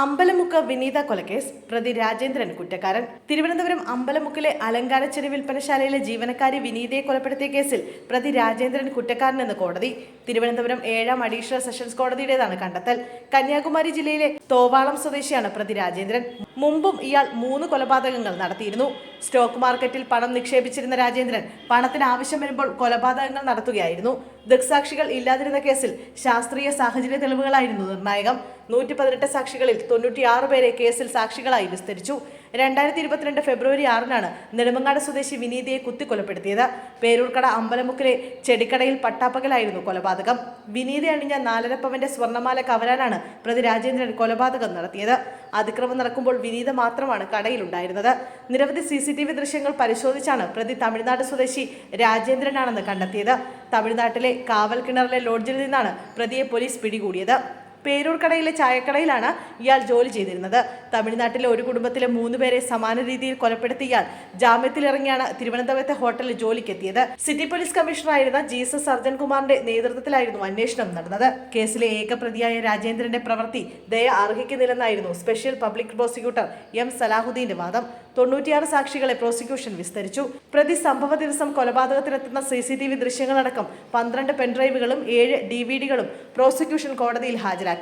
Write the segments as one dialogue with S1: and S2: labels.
S1: അമ്പലമുക്ക് വിനീത കൊലക്കേസ് പ്രതി രാജേന്ദ്രൻ കുറ്റക്കാരൻ. തിരുവനന്തപുരം അമ്പലമുക്കിലെ അലങ്കാരച്ചെടി വിൽപ്പനശാലയിലെ ജീവനക്കാരി വിനീതയെ കൊലപ്പെടുത്തിയ കേസിൽ പ്രതി രാജേന്ദ്രൻ കുറ്റക്കാരനെന്ന് കോടതി. തിരുവനന്തപുരം ഏഴാം അഡീഷണൽ സെഷൻസ് കോടതിയുടേതാണ് കണ്ടെത്തൽ. കന്യാകുമാരി ജില്ലയിലെ തോവാളം സ്വദേശിയാണ് പ്രതി രാജേന്ദ്രൻ. മുമ്പും ഇയാൾ മൂന്ന് കൊലപാതകങ്ങൾ നടത്തിയിരുന്നു. സ്റ്റോക്ക് മാർക്കറ്റിൽ പണം നിക്ഷേപിച്ചിരുന്ന രാജേന്ദ്രൻ പണത്തിന് ആവശ്യം വരുമ്പോൾ കൊലപാതകങ്ങൾ നടത്തുകയായിരുന്നു. ദൃക്സാക്ഷികൾ ഇല്ലാതിരുന്ന കേസിൽ ശാസ്ത്രീയ സാഹചര്യ തെളിവുകളായിരുന്നു നിർണായകം. നൂറ്റി പതിനെട്ട് സാക്ഷികളിൽ തൊണ്ണൂറ്റിയാറ് പേരെ കേസിൽ സാക്ഷികളായി വിസ്തരിച്ചു. രണ്ടായിരത്തി ഇരുപത്തിരണ്ട് ഫെബ്രുവരി ആറിനാണ് നെടുമങ്ങാട് സ്വദേശി വിനീതയെ കുത്തിക്കൊലപ്പെടുത്തിയത്. പേരൂർക്കട അമ്പലമുക്കിലെ ചെടിക്കടയിൽ പട്ടാപ്പകലായിരുന്നു കൊലപാതകം. വിനീത അണിഞ്ഞ നാലരപ്പവന്റെ സ്വർണമാല കവരാനാണ് പ്രതി രാജേന്ദ്രൻ കൊലപാതകം നടത്തിയത്. അതിക്രമം നടക്കുമ്പോൾ വിനീത മാത്രമാണ് കടയിലുണ്ടായിരുന്നത്. നിരവധി സി സി ടി വി ദൃശ്യങ്ങൾ പരിശോധിച്ചാണ് പ്രതി തമിഴ്നാട് സ്വദേശി രാജേന്ദ്രനാണെന്ന് കണ്ടെത്തിയത്. തമിഴ്നാട്ടിലെ കാവൽ കിണറിലെ ലോഡ്ജിൽ നിന്നാണ് പ്രതിയെ പോലീസ് പിടികൂടിയത്. പേരൂർക്കടയിലെ ചായക്കടയിലാണ് ഇയാൾ ജോലി ചെയ്തിരുന്നത്. തമിഴ്നാട്ടിലെ ഒരു കുടുംബത്തിലെ മൂന്ന് പേരെ സമാന രീതിയിൽ കൊലപ്പെടുത്തിയ ഇയാൾ ജാമ്യത്തിലിറങ്ങിയാണ് തിരുവനന്തപുരത്തെ ഹോട്ടലിൽ ജോലിക്കെത്തിയത്. സിറ്റി പോലീസ് കമ്മീഷണറായിരുന്ന ജീസസ് അർജൻകുമാറിന്റെ നേതൃത്വത്തിലായിരുന്നു അന്വേഷണം നടന്നത്. കേസിലെ ഏകപ്രതിയായ രാജേന്ദ്രന്റെ പ്രവൃത്തി ദയ അർഹിക്കുന്നില്ലെന്നായിരുന്നു സ്പെഷ്യൽ പബ്ലിക് പ്രോസിക്യൂട്ടർ എം സലാഹുദ്ദീന്റെ വാദം. തൊണ്ണൂറ്റിയാറ് സാക്ഷികളെ പ്രോസിക്യൂഷൻ വിസ്തരിച്ചു. പ്രതി സംഭവ ദിവസം കൊലപാതകത്തിനെത്തുന്ന സി സി ടി വി ദൃശ്യങ്ങളടക്കം പന്ത്രണ്ട് പെൻഡ്രൈവുകളും ഏഴ് ഡി വി ഡികളും പ്രോസിക്യൂഷൻ കോടതിയിൽ ഹാജരാക്കി.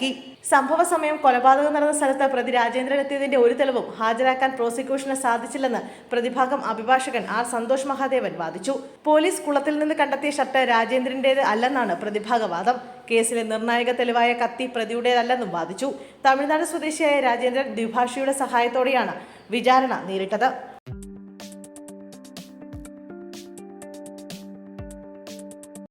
S1: സംഭവ സമയം കൊലപാതകം നടന്ന സ്ഥലത്ത് പ്രതി രാജേന്ദ്രൻ എത്തിയതിന്റെ ഒരു തെളിവും ഹാജരാക്കാൻ പ്രോസിക്യൂഷന് സാധിച്ചില്ലെന്ന് പ്രതിഭാഗം അഭിഭാഷകൻ ആർ സന്തോഷ് മഹാദേവൻ വാദിച്ചു. പോലീസ് കുളത്തിൽ നിന്ന് കണ്ടെത്തിയ ഷർട്ട് രാജേന്ദ്രന്റേത് അല്ലെന്നാണ് പ്രതിഭാഗവാദം. കേസിലെ നിർണായക തെളിവായ കത്തി പ്രതിയുടേതല്ലെന്നും വാദിച്ചു. തമിഴ്നാട് സ്വദേശിയായ രാജേന്ദ്രൻ ദ്വിഭാഷയുടെ സഹായത്തോടെയാണ് വിചാരണ നേരിട്ടത്.